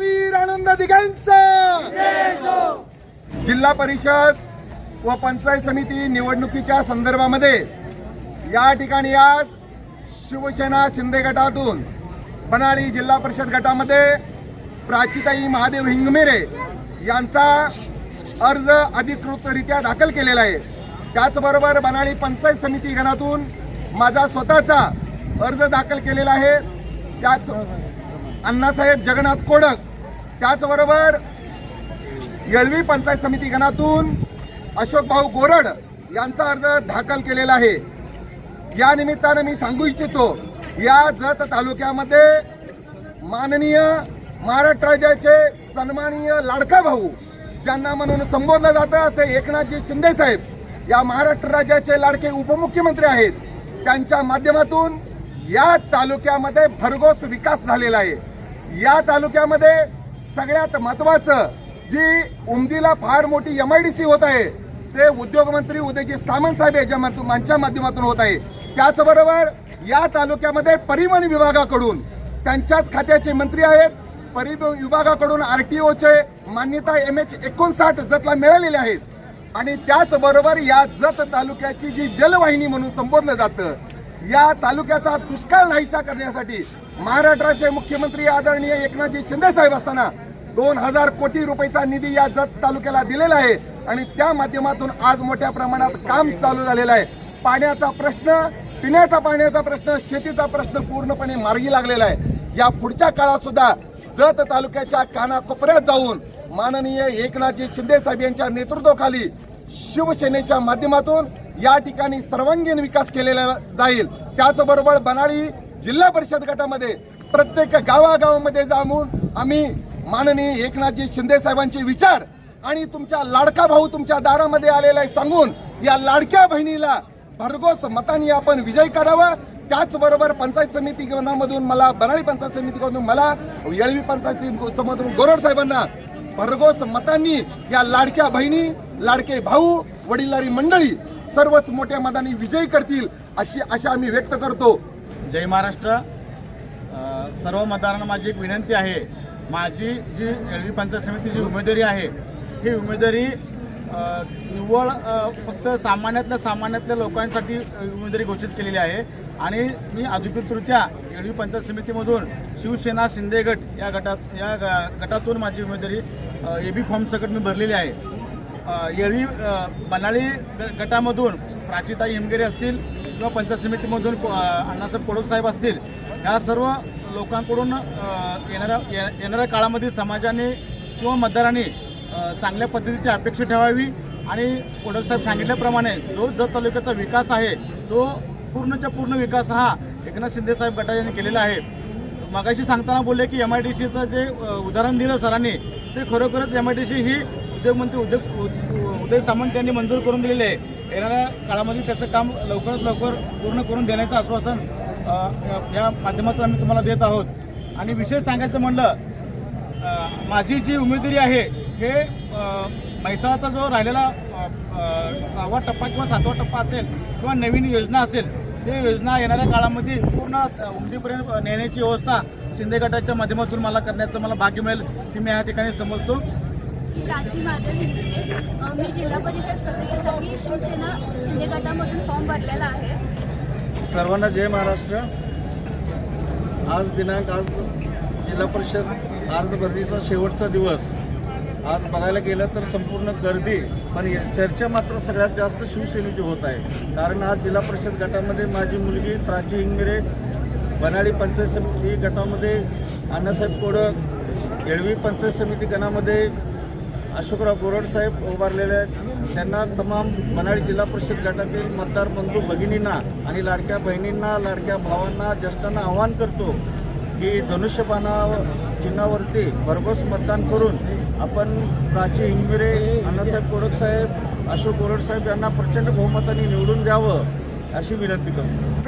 महावीर आनंद दिघांचा. जिल्हा परिषद व पंचायत समिती निवडणुकीच्या संदर्भामध्ये या ठिकाणी आज शिवसेना शिंदे गटातून बनाळी जिल्हा परिषद गटामध्ये प्राचीताई महादेव हिंगमेरे यांचा अर्ज अधिकृतरित्या दाखल केलेला आहे. त्याचबरोबर बनाळी पंचायत समिती गणातून माझा स्वतःचा अर्ज दाखल केलेला आहे. त्याच अण्णासाहेब जगन्नाथ कोडक त्याचबरोबर येळवी पंचायत समिती गणातून अशोक भाऊ गोरड यांचा अर्ज दाखल केलेला आहे. या निमित्तानं मी सांगू इच्छितो या जत तालुक्यामध्ये माननीय महाराष्ट्र राज्याचे सन्माननीय लाडका भाऊ ज्यांना म्हणून संबोधलं जातं असे एकनाथजी शिंदे साहेब या महाराष्ट्र राज्याचे लाडके उपमुख्यमंत्री आहेत. त्यांच्या माध्यमातून या तालुक्यामध्ये भरघोस विकास झालेला आहे. या तालुक्यामध्ये सगळ्यात महत्वाचं जी उमदीला फार मोठी एम आय डी सी होत आहे ते उद्योगमंत्री उदयजी सामंत साहेब याच्या माध्यम- माध्यमातून होत आहे. त्याचबरोबर या तालुक्यामध्ये परिवहन विभागाकडून त्यांच्याच खात्याचे मंत्री आहेत. परिवहन विभागाकडून आर टी ओचे मान्यता एम एच एकोणसाठ जतला मिळालेले आहेत. आणि त्याचबरोबर या जत तालुक्याची जी जलवाहिनी म्हणून संबोधलं जातं या तालुक्याचा दुष्काळ नाहीशा करण्यासाठी महाराष्ट्राचे मुख्यमंत्री आदरणीय एकनाथजी शिंदे साहेब असताना दोन हजार कोटी रुपयाचा निधी या जत तालुक्याला दिलेला आहे आणि त्या माध्यमातून आज मोठ्या प्रमाणात काम चालू झालेलं आहे. पाण्याचा प्रश्न पिण्याचा पाण्याचा प्रश्न शेतीचा प्रश्न पूर्णपणे मार्गी लागलेला आहे. या पुढच्या काळात सुद्धा जत तालुक्याच्या कानाकोपऱ्यात जाऊन माननीय एकनाथजी शिंदे साहेब यांच्या नेतृत्वाखाली शिवसेनेच्या माध्यमातून या ठिकाणी सर्वांगीण विकास केलेला जाईल. त्याचबरोबर बनाळी जिल्हा परिषद गटामध्ये प्रत्येक गावागावामध्ये जाऊन आम्ही माननीय एकनाथजी शिंदे साहेबांचे विचार आणि तुमच्या लाडका भाऊ तुमच्या दारामध्ये आलेला आहे सांगून या लाडक्या बहिणीला भरघोस मताने आपण विजय करावा. त्याचबरोबर पंचायत समिती मधून मला बनाळी पंचायत समितीमधून मला येळवी पंचायत समधून गोरड साहेबांना भरघोस मतांनी या लाडक्या बहिणी लाडके भाऊ वडिलारी मंडळी सर्वच मोठ्या मतांनी विजयी करतील अशी आशा आम्ही व्यक्त करतो. जय महाराष्ट्र. सर्व मतदारांना माझी एक विनंती आहे. माझी जी एळवी पंचायत समितीची उमेदवारी आहे ही उमेदवारी निव्वळ फक्त सामान्यातल्या सामान्यातल्या लोकांसाठी उमेदवारी घोषित केलेली आहे. आणि मी अधिकृतरित्या एडवी पंचायत समितीमधून शिवसेना शिंदे गट या गटात या ग- गटातून माझी उमेदवारी ए बी फॉर्मसकट मी भरलेली आहे. अ, बनाळी ग- गटामधून प्राचिता हिमगिरी असतील किंवा पंचायत समितीमधून अण्णासाहेब कोडक साहेब असतील या सर्व लोकांकडून येणाऱ्या ये- येणाऱ्या काळामध्ये समाजाने किंवा मतदारांनी चांगल्या पद्धतीची अपेक्षा ठेवावी आणि कोडक साहेब सांगितल्याप्रमाणे जो जत तालुक्याचा विकास आहे तो पूर्णच्या पूर्ण विकास हा एकनाथ शिंदेसाहेब गटा यांनी केलेला आहे. मगाशी सांगताना बोलले की एम आय डी सीचं जे उदाहरण दिलं सरांनी ते खरोखरच एम आय डी सी ही उद्योगमंत्री उद्योग उ- उदय सामंत यांनी मंजूर करून दिलेले आहे. येणाऱ्या काळामध्ये त्याचं काम लवकरात लवकर पूर्ण करून देण्याचं आश्वासन या- माध्यमातून आम्ही तुम्हाला देत आहोत. आणि विशेष सांगायचं म्हणलं माझी जी उमेदवारी आहे हे म्हैसाळाचा जो राहिलेला सहावा टप्पा किंवा सातवा टप्पा असेल किंवा नवीन योजना असेल ते योजना येणाऱ्या काळामध्ये पूर्ण उमदीपर्यंत नेण्याची व्यवस्था शिंदे गटाच्या माध्यमातून मला करण्याचं मला भाग्य मिळेल की मी या ठिकाणी समजतो. मी प्राची महादेव शिंदे मी जिल्हा परिषद सदस्यासाठी शिवसेना शिंदे गटामधून फॉर्म भरलेला आहे. सर्वांना जय महाराष्ट्र. आज दिनांक आज जिल्हा परिषद अर्ज भरणीचा शेवटचा दिवस. आज बघायला गेलं तर संपूर्ण गर्दी पण या- चर्चा मात्र सगळ्यात जास्त शिवसेनेची होत आहे. कारण आज जिल्हा परिषद गटामध्ये माझी मुलगी प्राची हिंगरे बनाळी पंचायत समिती गटामध्ये अण्णासाहेब कोडक येळवी पंचायत समिती गणामध्ये अशोकराव गोरड साहेब उभारलेले आहेत. त्यांना तमाम मनाळी जिल्हा परिषद गटातील मतदार बंधू भगिनींना आणि लाडक्या बहिणींना लाडक्या भावांना ज्येष्ठांना आवाहन करतो की धनुष्यबाणा चिन्हावरती भरघोस मतदान करून आपण प्राची हिंगमिरे अण्णासाहेब कोडक साहेब अशोक गोरड साहेब यांना प्रचंड बहुमताने निवडून द्यावं अशी विनंती करतो.